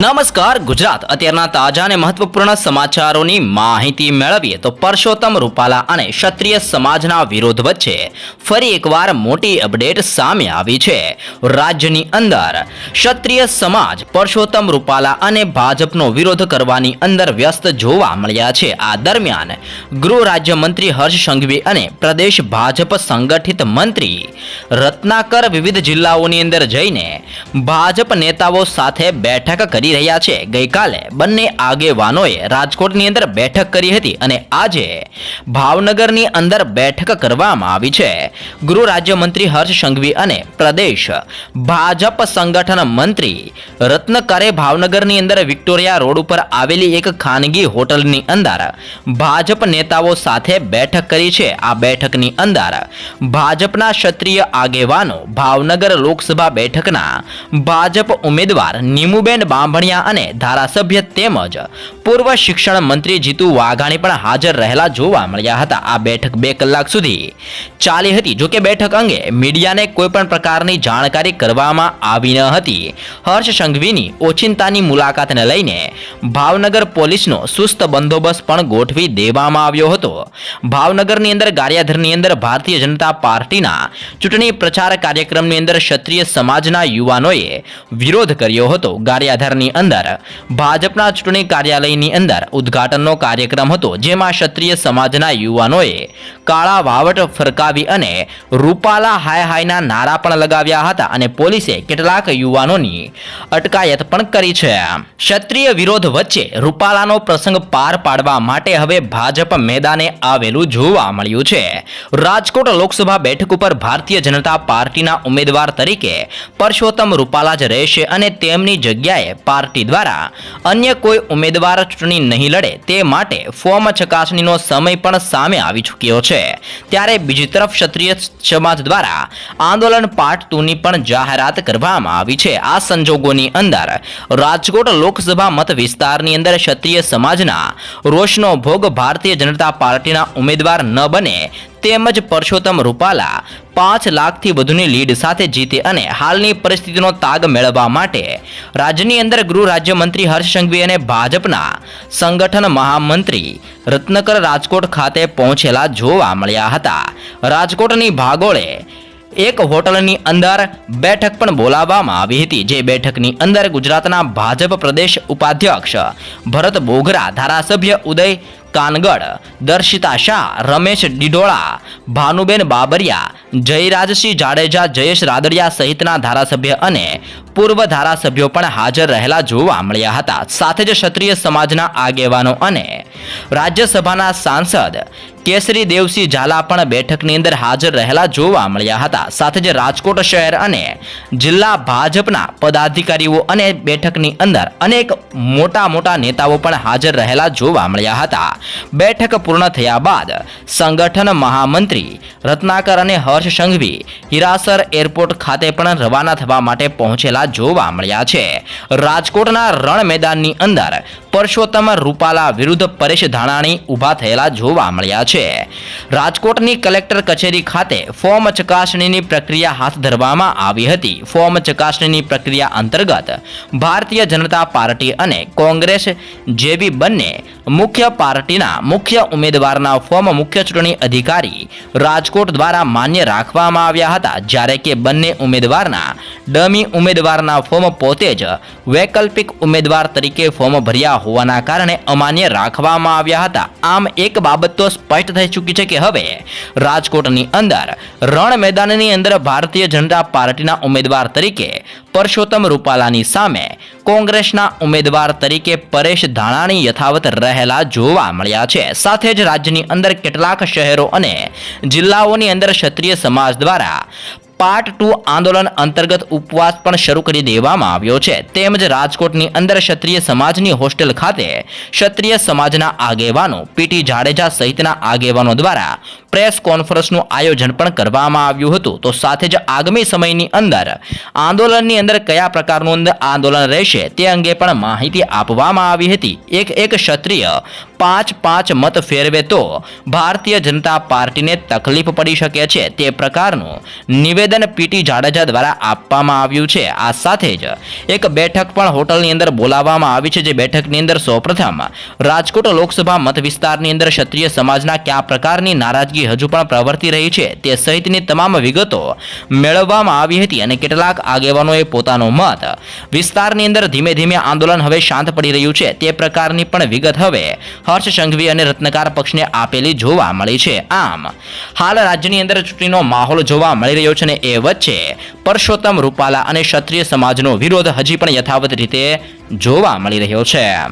નમસ્કાર, ગુજરાત. અત્યારના તાજા અને મહત્વપૂર્ણ સમાચારોની માહિતી મેળવીએ તો પરસોત્તમ રૂપાલા અને ક્ષત્રિય સમાજના વિરોધ વચ્ચે ફરી એકવાર મોટી અપડેટ સામે આવી છે. રાજ્યની અંદર ક્ષત્રિય સમાજ પરસોત્તમ રૂપાલા અને ભાજપનો વિરોધ કરવાની અંદર વ્યસ્ત જોવા મળ્યા છે. આ દરમિયાન ગૃહ રાજ્યમંત્રી હર્ષ સંઘવી અને પ્રદેશ ભાજપ સંગઠિત મંત્રી રત્નાકર વિવિધ જિલ્લાઓની અંદર જઈને ભાજપ નેતાઓ સાથે બેઠક કરી રહ્યા છે. ગઈકાલે બંને આગેવાનોએ રાજકોટની અંદર બેઠક કરી હતી અને આજે ભાવનગરની અંદર બેઠક કરવામાં આવી છે. ગૃહ રાજ્યમંત્રી હર્ષ સંઘવી અને પ્રદેશ ભાજપ સંગઠન મંત્રી રત્નકરે ભાવનગરની અંદર વિક્ટોરિયા રોડ ઉપર આવેલી એક ખાનગી હોટલની અંદર ભાજપ નેતાઓ સાથે બેઠક કરી છે. આ બેઠકની અંદર ભાજપના ક્ષત્રિય આગેવાનો ભાવનગર લોકસભા બેઠકના ભાજપ ઉમેદવાર નીમુબેન બાંભણિયા અને ધારાસભ્ય તેમજ પૂર્વ શિક્ષણ મંત્રી જીતુ વાઘાણી પણ હાજર રહેલા જોવા મળ્યા હતા. આ બેઠક બે કલાક સુધી ચાલી હતી. જોકે બેઠક અંગે મીડિયાને કોઈ પણ પ્રકારની જાણકારી કરવામાં આવી ન હતી. હર્ષ સંઘવીની ઓચિંતાની મુલાકાતને લઈને ભાવનગર પોલીસનો સુસ્ત બંદોબસ્ત પણ ગોઠવી દેવામાં આવ્યો હતો. ભાવનગરની અંદર ગારિયાધરની અંદર ભારતીય જનતા પાર્ટીના ચૂંટણી પ્રચાર કાર્યક્રમની અંદર ક્ષત્રિય સમાજના યુવાનોએ વિરોધ કર્યો હતો. ગારિયાધારની અંદર. ભાજપના ચૂંટણી કાર્યાલયની અંદર ઉદ્ઘાટનનો કાર્યક્રમ હતો, જેમાં ક્ષત્રિય સમાજના યુવાનોએ કાળા વાવટ ફરકાવી અને રૂપાલા હાય હાયના નારા પણ લગાવ્યા હતા અને પોલીસે કેટલાક યુવાનોની અટકાયત પણ કરી છે. ક્ષત્રિય વિરોધ વચ્ચે રૂપાલાનો પ્રસંગ પાર પાડવા માટે હવે ભાજપ મેદાને આવેલું જોવા મળ્યું છે. રાજકોટ લોકસભા બેઠક ઉપર ભારતીય જનતા પાર્ટીના ઉમેદવાર તરીકે પરસોત્તમ રૂપાલા જ રહેશે અને તેમની જગ્યાએ પાર્ટી દ્વારા અન્ય કોઈ ઉમેદવાર ચૂંટણી નહીં લડે તે માટે ફોર્મ ચકાસણીનો સમય પણ સામે આવી ચૂક્યો છે. ત્યારે બીજી તરફ ક્ષત્રિય સમાજ દ્વારા આંદોલન પાર્ટ ટુની પણ જાહેરાત કરવામાં આવી છે. આ સંજોગોની અંદર રાજકોટ લોકસભા મત વિસ્તારની અંદર ક્ષત્રિય સમાજના રોષનો ભોગ ભારતીય જનતા પાર્ટીના ઉમેદવાર ન બને તેમજ પરસોત્તમ રૂપાલા પાંચ લાખથી વધુની લીડ સાથે જીતે અને હાલની પરિસ્થિતિનો તાગ મેળવવા માટે રાજ્યની અંદર ગૃહ રાજ્યમંત્રી હર્ષ સંઘવી અને ભાજપના સંગઠન મહામંત્રી રત્નકર રાજકોટ ખાતે પહોંચેલા જોવા મળ્યા હતા. રાજકોટની ભાગોળે એક હોટલની અંદર બેઠક પણ બોલાવવામાં આવી હતી. જે બેઠકની અંદર ગુજરાતના ભાજપ પ્રદેશ ઉપાધ્યક્ષ ભરત બોગરા ધારાસભ્ય ઉદય કાનગડ, દર્શિતા શાહ, રમેશ ડિડોળા ભાનુબેન બાબરિયા, જયરાજસિંહ જાડેજા, જયેશ રાદડિયા સહિતના ધારાસભ્ય અને પૂર્વ ધારાસભ્યો પણ હાજર રહેલા જોવા મળ્યા હતા. સાથે જ ક્ષત્રિય સમાજના આગેવાનો અને રાજ્યસભાના સાંસદ કેસરી દેવસિંહ ઝાલા પણ બેઠકની અંદર હાજર રહેલા જોવા મળ્યા હતા. સાથે જ રાજકોટ શહેર અને જિલ્લા ભાજપના પદાધિકારીઓ અને બેઠકની અંદર અનેક મોટા મોટા નેતાઓ પણ હાજર રહેલા જોવા મળ્યા હતા. બેઠક પૂર્ણ થયા બાદ સંગઠન મહામંત્રી રત્નાકર અને હર્ષ સંઘવી હિરાસર એરપોર્ટ ખાતે પણ રવાના થવા માટે પહોંચેલા જોવા મળ્યા છે. રાજકોટના રણ મેદાનની અંદર પરસોત્તમ રૂપાલા વિરુદ્ધ પરેશ ધાણાણી ઊભા થયેલા જોવા મળ્યા છે. રાજકોટની કલેક્ટર કચેરી ખાતે ફોર્મ ચકાસણીની પ્રક્રિયા હાથ ધરવામાં આવી હતી. ફોર્મ ચકાસણીની પ્રક્રિયા અંતર્ગત ભારતીય જનતા પાર્ટી અને કોંગ્રેસ જેવી બંને મુખ્ય પાર્ટીના મુખ્ય ઉમેદવારના ફોર્મ મુખ્ય ચૂંટણી અધિકારી રાજકોટ દ્વારા માન્ય રાખવામાં આવ્યા હતા. જ્યારે કે બંને ઉમેદવારના ડમી ઉમેદવારના ફોર્મ પોતે જ વૈકલ્પિક ઉમેદવાર તરીકે ફોર્મ ભર્યા હોવાના કારણે અમાન્ય રાખવામાં આવ્યા હતા. આમ એક બાબત તો સ્પષ્ટ થઈ ચૂકી છે કે હવે રાજકોટની અંદર રણ મેદાનની અંદર ભારતીય જનતા પાર્ટીના ઉમેદવાર તરીકે પરસોત્તમ રૂપાલાની સામે કોંગ્રેસના ઉમેદવાર તરીકે પરેશ ધાણાણી યથાવત રહેલા જોવા મળ્યા છે. સાથે જ રાજ્યની અંદર કેટલાક શહેરો અને જિલ્લાઓની અંદર ક્ષત્રિય સમાજ દ્વારા પાર્ટ ટુ આંદોલન અંતર્ગત ઉપવાસ પણ શરૂ કરી દેવામાં આવ્યો છે. તેમજ રાજકોટની અંદર ક્ષત્રિય સમાજની હોસ્ટેલ ખાતે ક્ષત્રિય સમાજના આગેવાનો પીટી જાડેજા સહિતના આગેવાનો દ્વારા પ્રેસ કોન્ફરન્સનું આયોજન પણ કરવામાં આવ્યું હતું. તો સાથે જ આગામી સમયની અંદર આંદોલનની અંદર કયા પ્રકારનું આંદોલન રહેશે તે અંગે પણ માહિતી આપવામાં આવી હતી. એક એક ક્ષત્રિય પાંચ પાંચ મત ફેરવે તો ભારતીય જનતા પાર્ટીને તકલીફ પડી શકે છે. તે પ્રકારનું નિવેદન નિવેદન પીટી જાડેજા દ્વારા આપવામાં આવ્યું છે. આ સાથે જ એક બેઠક પણ હોટલની અંદર બોલાવવામાં આવી છે, જે બેઠકની અંદર સૌપ્રથમ રાજકોટ લોકસભા મત વિસ્તારની અંદર ક્ષત્રિય સમાજના કયા પ્રકારની નારાજગી હજુ પણ પ્રવર્તી રહી છે, તે સહિતની તમામ વિગતો મેળવવામાં આવી હતી અને કેટલાક આગેવાનોએ પોતાનો મત વિસ્તારની અંદર ધીમે ધીમે આંદોલન હવે શાંત પડી રહ્યું છે, તે પ્રકારની પણ વિગત હવે હર્ષ સંઘવી અને રત્નકાર પક્ષને આપેલી જોવા મળી છે. આમ, હાલ રાજ્યની અંદર ચૂંટણીનો માહોલ જોવા મળી રહ્યો છે એ વચ્ચે પરસોત્તમ રૂપાલા અને ક્ષત્રિય સમાજનો વિરોધ હજી પણ યથાવત રીતે જોવા મળી રહ્યો છે.